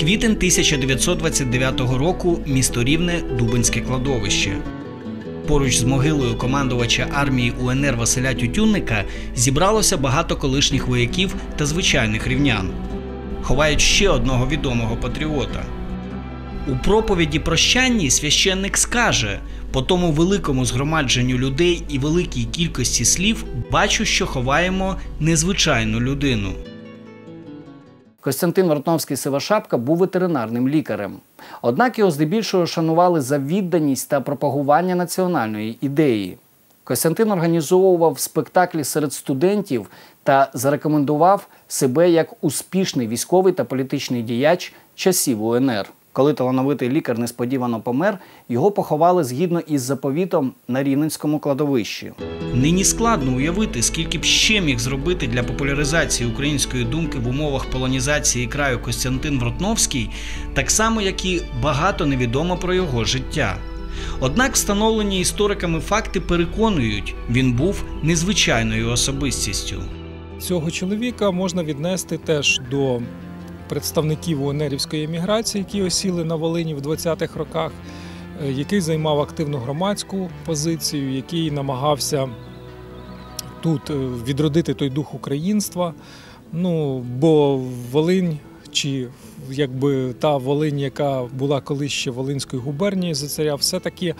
Квітень 1929 року місто Рівне Дубинське кладовище. Поруч з могилою командувача армії УНР Василя Тютюнника зібралося багато колишніх вояків та звичайних рівнян. Ховають ще одного відомого патріота. У проповіді прощанні священник скаже: по тому великому згромадженню людей і великій кількості слів бачу, що ховаємо незвичайну людину. Костянтин Вартновський Сивашапка був ветеринарним лікарем. Однак його здебільшого шанували за відданість та пропагування національної ідеї. Костянтин організовував спектаклі серед студентів та зарекомендував себе як успішний військовий та політичний діяч часів УНР. Коли талановитий лікар несподівано помер, його поховали згідно із заповітом на Рівненському кладовищі. Нині складно уявити, скільки б ще міг зробити для популяризації української думки в умовах полонізації краю Костянтин Вротновський, так само як і багато невідомо про його життя. Однак встановлені істориками факти переконують, він був незвичайною особистістю. Цього чоловіка можна віднести теж до представників УНРівської еміграції, які осіли на Волині в 20-х роках, е, який займав активну громадську позицію, який намагався тут е, відродити той дух українства. Ну, бо Волинь, чи якби та Волинь, яка була колись ще Волинською губернією за царя, все-таки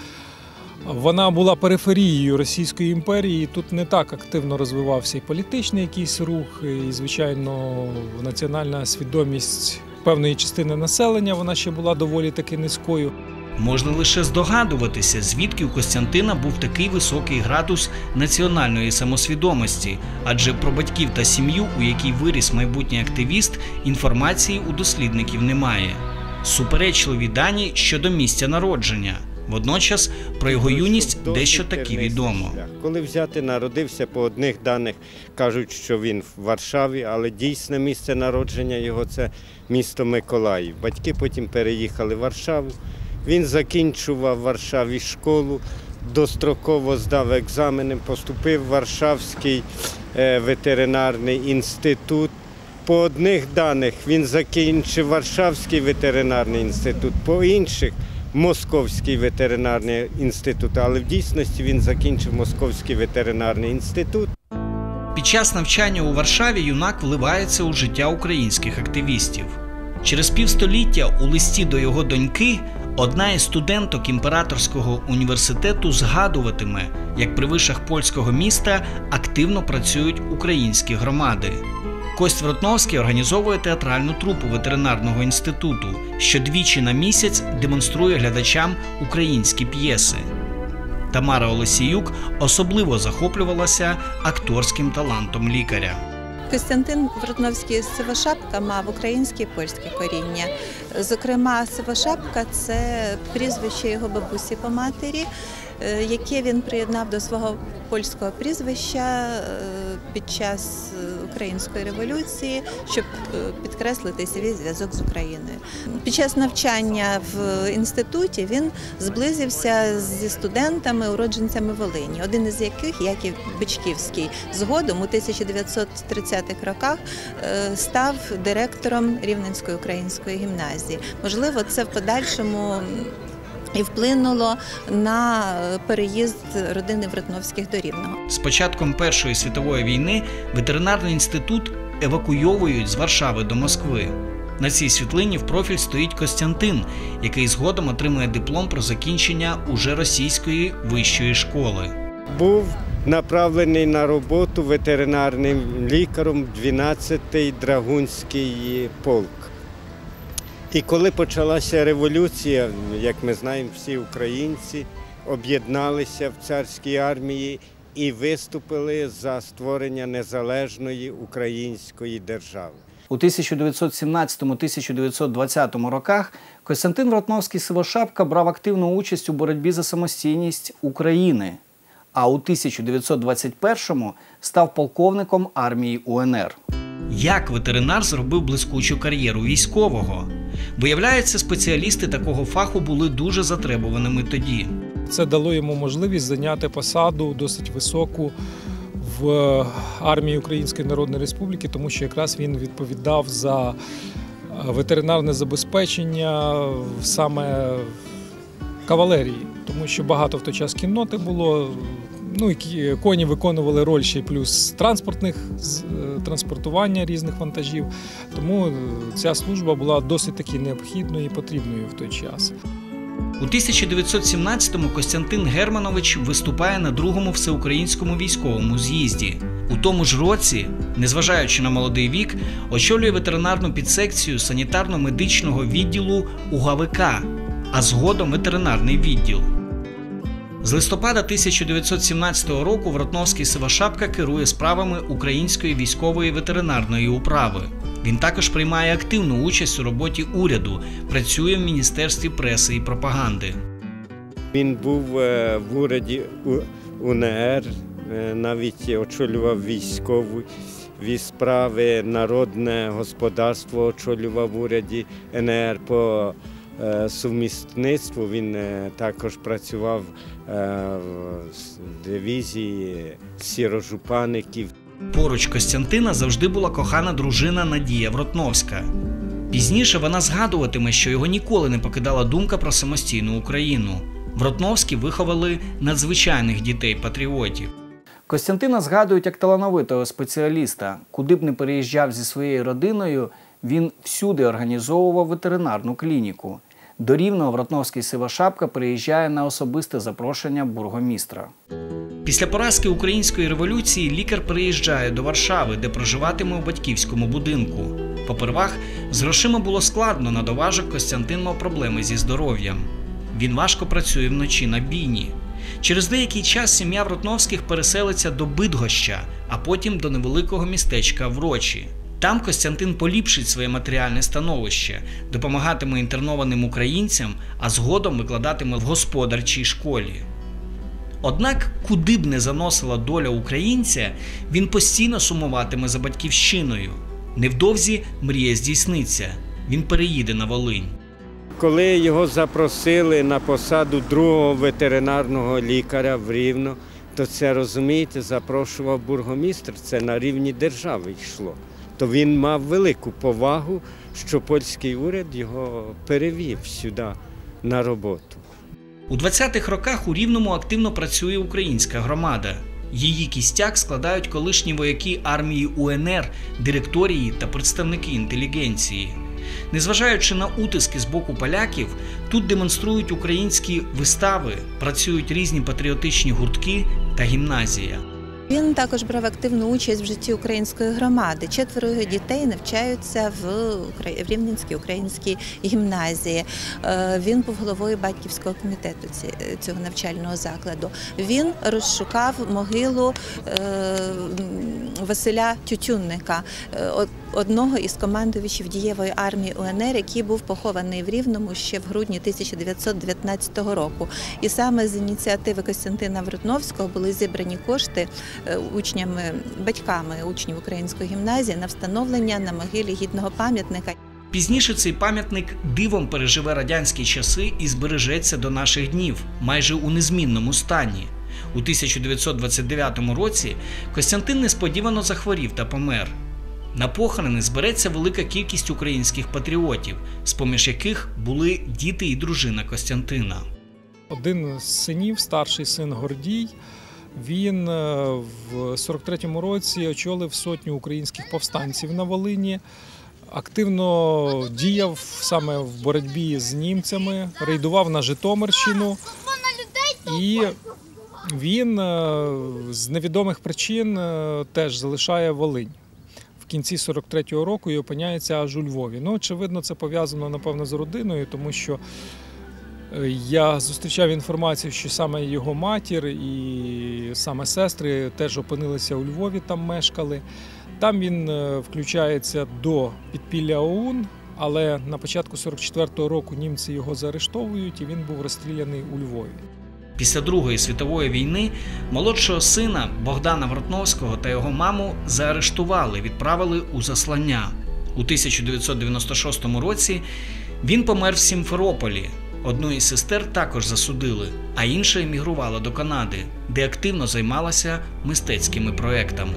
вона була периферією Російської імперії. Тут не так активно розвивався і політичний якийсь рух, і, звичайно, національна свідомість певної частини населення вона ще була доволі таки низькою. Можна лише здогадуватися, звідки у Костянтина був такий високий градус національної самосвідомості, адже про батьків та сім'ю, у якій виріс майбутній активіст, інформації у дослідників немає. Суперечливі дані щодо місця народження. Водночас про його юність дещо таки відомо. Коли взяти народився по одних даних, кажуть, що він в Варшаві, але дійсне місце народження його це місто Миколаїв. Батьки потім переїхали в Варшаву. Він закінчував в Варшаві школу, достроково здав екзамени, поступив в Варшавський е, ветеринарний інститут. По одних даних він закінчив Варшавський ветеринарний інститут, по інших Московський ветеринарний інститут, але в дійсності він закінчив Московський ветеринарний інститут. Під час навчання у Варшаві юнак вливається у життя українських активістів. Через півстоліття у листі до його доньки одна із студенток імператорського університету згадуватиме, як при вишах польського міста активно працюють українські громади. Кость Вротновський організовує театральну трупу ветеринарного інституту, що двічі на місяць демонструє глядачам українські п'єси. Тамара Олесіюк особливо захоплювалася акторським талантом лікаря. Костянтин Вротновський Сивошапка мав українське і польське коріння. Зокрема, Сивошапка це прізвище його бабусі по матері, е, яке він приєднав до свого польського прізвища е, під час е, української революції, щоб підкреслити свій зв'язок з Україною. Під час навчання в інституті він зблизився зі студентами, уродженцями Волині, один із яких, як і Бичківський, згодом у 1930-х роках став директором Рівненської української гімназії. Можливо, це в подальшому. І вплинуло на переїзд родини Вратновських до Рівного. З початком Першої світової війни ветеринарний інститут евакуйовують з Варшави до Москви. На цій світлині в профіль стоїть Костянтин, який згодом отримує диплом про закінчення уже російської вищої школи. Був направлений на роботу ветеринарним лікарем 12-й драгунський полк. І коли почалася революція, як ми знаємо, всі українці об'єдналися в царській армії і виступили за створення незалежної української держави. У 1917-1920 роках Костянтин Ротновський Сивошапка брав активну участь у боротьбі за самостійність України, а у 1921-му став полковником армії УНР. Як ветеринар зробив блискучу кар'єру військового? Виявляється, спеціалісти такого фаху були дуже затребуваними тоді. Це дало йому можливість зайняти посаду досить високу в армії Української Народної Республіки, тому що якраз він відповідав за ветеринарне забезпечення саме кавалерії, тому що багато в той час кінноти було. Ну, і коні виконували роль ще й плюс транспортних е, транспортування різних вантажів. Тому е, ця служба була досить таки необхідною і потрібною в той час. У 1917-му Костянтин Германович виступає на другому всеукраїнському військовому з'їзді. У тому ж році, незважаючи на молодий вік, очолює ветеринарну підсекцію санітарно-медичного відділу УГВК, а згодом ветеринарний відділ. З листопада 1917 року Вротновський Сивашапка керує справами Української військової ветеринарної управи. Він також приймає активну участь у роботі уряду, працює в Міністерстві преси і пропаганди. Він був е, в уряді УНР, е, навіть очолював військові справи, народне господарство очолював в уряді НР по е, сумісництву. Він е, також працював е, в дивізії сірожупаників. Поруч Костянтина завжди була кохана дружина Надія Вротновська. Пізніше вона згадуватиме, що його ніколи не покидала думка про самостійну Україну. Вротновські виховали надзвичайних дітей-патріотів. Костянтина згадують як талановитого спеціаліста. Куди б не переїжджав зі своєю родиною, він всюди організовував ветеринарну клініку. До Рівного Вратновський Сивашапка приїжджає на особисте запрошення бургомістра. Після поразки української революції лікар приїжджає до Варшави, де проживатиме у батьківському будинку. Попервах з грошима було складно, на доважок Костянтин мав проблеми зі здоров'ям. Він важко працює вночі на бійні. Через деякий час сім'я Вротновських переселиться до Бидгоща, а потім до невеликого містечка Врочі. Там Костянтин поліпшить своє матеріальне становище, допомагатиме інтернованим українцям, а згодом викладатиме в господарчій школі. Однак, куди б не заносила доля українця, він постійно сумуватиме за батьківщиною. Невдовзі мрія здійсниться. Він переїде на Волинь. Коли його запросили на посаду другого ветеринарного лікаря в Рівно, то це розумієте, запрошував бургомістр. Це на рівні держави йшло. То він мав велику повагу, що польський уряд його перевів сюди на роботу. У 20-х роках у Рівному активно працює українська громада. Її кістяк складають колишні вояки армії УНР, директорії та представники інтелігенції. Незважаючи на утиски з боку поляків, тут демонструють українські вистави, працюють різні патріотичні гуртки та гімназія. Він також брав активну участь в житті української громади. Четверо його дітей навчаються в Рівненській українській гімназії. Е, Він був головою батьківського комітету цього навчального закладу. Він розшукав могилу е, Василя Тютюнника, е, одного із командувачів дієвої армії УНР, який був похований в Рівному ще в грудні 1919 року. І саме з ініціативи Костянтина Врутновського були зібрані кошти е, учнями, батьками учнів української гімназії на встановлення на могилі гідного пам'ятника. Пізніше цей пам'ятник дивом переживе радянські часи і збережеться до наших днів, майже у незмінному стані. У 1929 році Костянтин несподівано захворів та помер. На похорони збереться велика кількість українських патріотів, з-поміж яких були діти і дружина Костянтина. Один з синів, старший син Гордій, він е, в 43-му році очолив сотню українських повстанців на Волині. Активно діяв саме в боротьбі з німцями, рейдував на Житомирщину. І він е, з невідомих причин е, теж залишає Волинь. Кінці 43-го року і опиняється аж у Львові. Ну, очевидно, це пов'язано, напевно, з родиною, тому що Е, Я зустрічав інформацію, що саме його матір і саме сестри теж опинилися у Львові, там мешкали. Там він е, включається до підпілля ОУН, але на початку 44-го року німці його заарештовують, і він був розстріляний у Львові. Після Другої світової війни молодшого сина Богдана Вротновського та його маму заарештували, відправили у заслання. У 1996 році він помер в Сімферополі. Одну із сестер також засудили, а інша емігрувала до Канади, де активно займалася мистецькими проектами.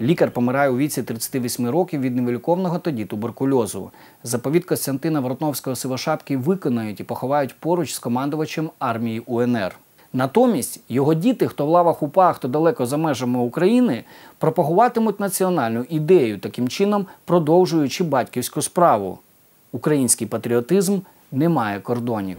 Лікар помирає у віці 38 років від невиліковного тоді туберкульозу. Заповіт Костянтина Воротновського Сивошапки виконають і поховають поруч з командувачем армії УНР. Натомість його діти, хто в лавах УПА, хто далеко за межами України, пропагуватимуть національну ідею, таким чином продовжуючи батьківську справу. Український патріотизм не має кордонів.